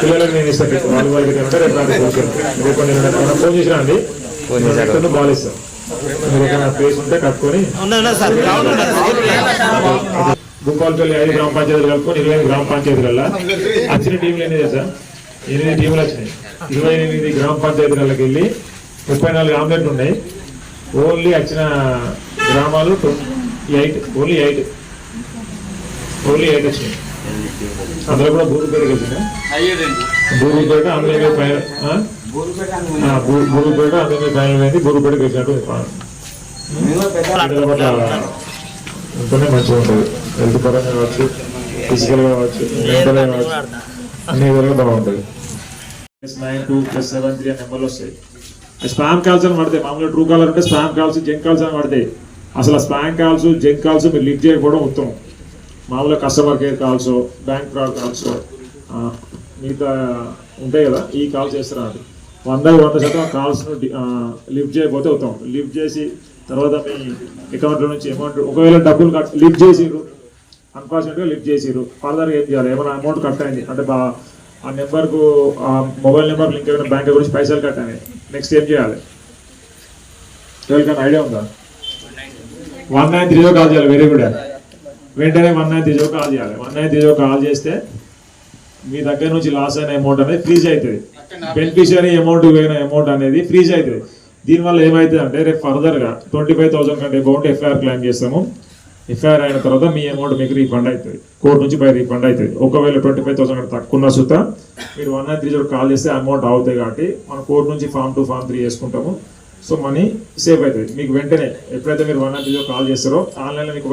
పిల్లలకు నేను ఇస్తాను వాళ్ళు వాళ్ళకి ఉంటే రేపు కూర్చోండి రేపు నేను ఫోన్ చేసినా అండి. ఫోన్. రిటర్న్ బాల్ ఇస్తాను మీరు ఏదైనా ప్లేస్ ఉంటే కట్టుకొని భూపాలపల్లి ఐదు గ్రామ పంచాయతీలు కలుపుకొని ఇరవై ఐదు గ్రామ పంచాయతీలలో వచ్చిన టీంలు ఎన్ని తెలుసా? ఎనిమిది టీంలు వచ్చినాయి. ఇరవై ఎనిమిది గ్రామ పంచాయతీలకు వెళ్ళి ముప్పై నాలుగు ఆమ్లెట్లు ఉన్నాయి. ఓన్లీ వచ్చిన గ్రామాలు eight only eight only eight వచ్చినాయి. అందులో కూడా బూరుపేట కలిసిందా? బూరుపేట అందులో పైన బూరుపేట అందులో పైన పోయింది బూరుపేట కలిసినట్టు ఎంతనే మంచిగా ఉంటుంది. హెల్త్ పరంగా కావచ్చు ఫిజికల్గా కావచ్చు మెంటల్గా కావచ్చు అన్ని విధాలుగా బాగుంటుంది. Plus nine two plus seven three నెంబర్లు వస్తాయి. స్పామ్ కాల్స్ అని పడతాయి. మామూలుగా ట్రూ కాలర్ అంటే స్పామ్ కాల్స్ జంక్ కాల్స్ అని పడతాయి. అసలు స్పామ్ కాల్స్ జంక్ కాల్స్ మీరు లిఫ్ట్ చేయకపోవడం ఉత్తమం. మామూలుగా customer care calls bank fraud calls మిగతా ఉంటాయి కదా ఈ కాల్స్ చేస్తారు అది వంద వంద శాతం కాల్స్ లిఫ్ట్ చేయకపోతే ఉత్తమం లిఫ్ట్ చేసి తర్వాత మీ అకౌంట్లో నుంచి అమౌంట్ ఒకవేళ డబ్బులు కట్ లిఫ్ట్ చేసిర్రు అన్ఫార్చునేట్గా లిఫ్ట్ చేసిర్రు. ఫర్దర్ ఏం చేయాలి? ఏమైనా అమౌంట్ కట్ అయింది. అంటే బా ఆ నెంబర్కు ఆ మొబైల్ నెంబర్ లింక్ అయిన బ్యాంక్ గురించి పైసలు కట్ అయినాయి. నెక్స్ట్ ఏం చేయాలి? ఎవరికైనా ఐడియా ఉందా? వన్ నైన్ త్రీ కాల్ చేయాలి వెరీ గుడ్ వెంటనే వన్ నైన్ త్రీ కాల్ చేయాలి. వన్ నైన్ త్రీ కాల్ చేస్తే మీ దగ్గర నుంచి లాస్ అయిన అమౌంట్ అనేది ఫ్రీజ్ అవుతుంది. బెనిఫిషియరీ అమౌంట్ పోయిన అమౌంట్ అనేది ఫ్రీజ్ అవుతుంది. దీనివల్ల ఏమవుతుంది అంటే రేపు ఫర్దర్గా ట్వంటీ ఫైవ్ థౌసండ్ కంటే అమౌంట్ ఎఫ్ఐఆర్ క్లెయిమ్ చేస్తాము. ఎఫ్ఐఆర్ అయిన తర్వాత మీ అమౌంట్ మీకు రీఫండ్ అవుతుంది. కోర్టు నుంచి బై రీఫండ్ అవుతుంది. ఒకవేళ ట్వంటీ ఫైవ్ థౌసండ్ కంటే తక్కువ ఉన్న సుత మీరు one nine three zero call చేస్తే అమౌంట్ అవుతాయి కాబట్టి మన కోర్టు నుంచి ఫామ్ టూ ఫామ్ త్రీ చేసుకుంటాము సో మనీ సేవ్ అవుతుంది. మీకు వెంటనే ఎప్పుడైతే మీరు one nine three zero call చేస్తారో ఆన్లైన్లో మీకు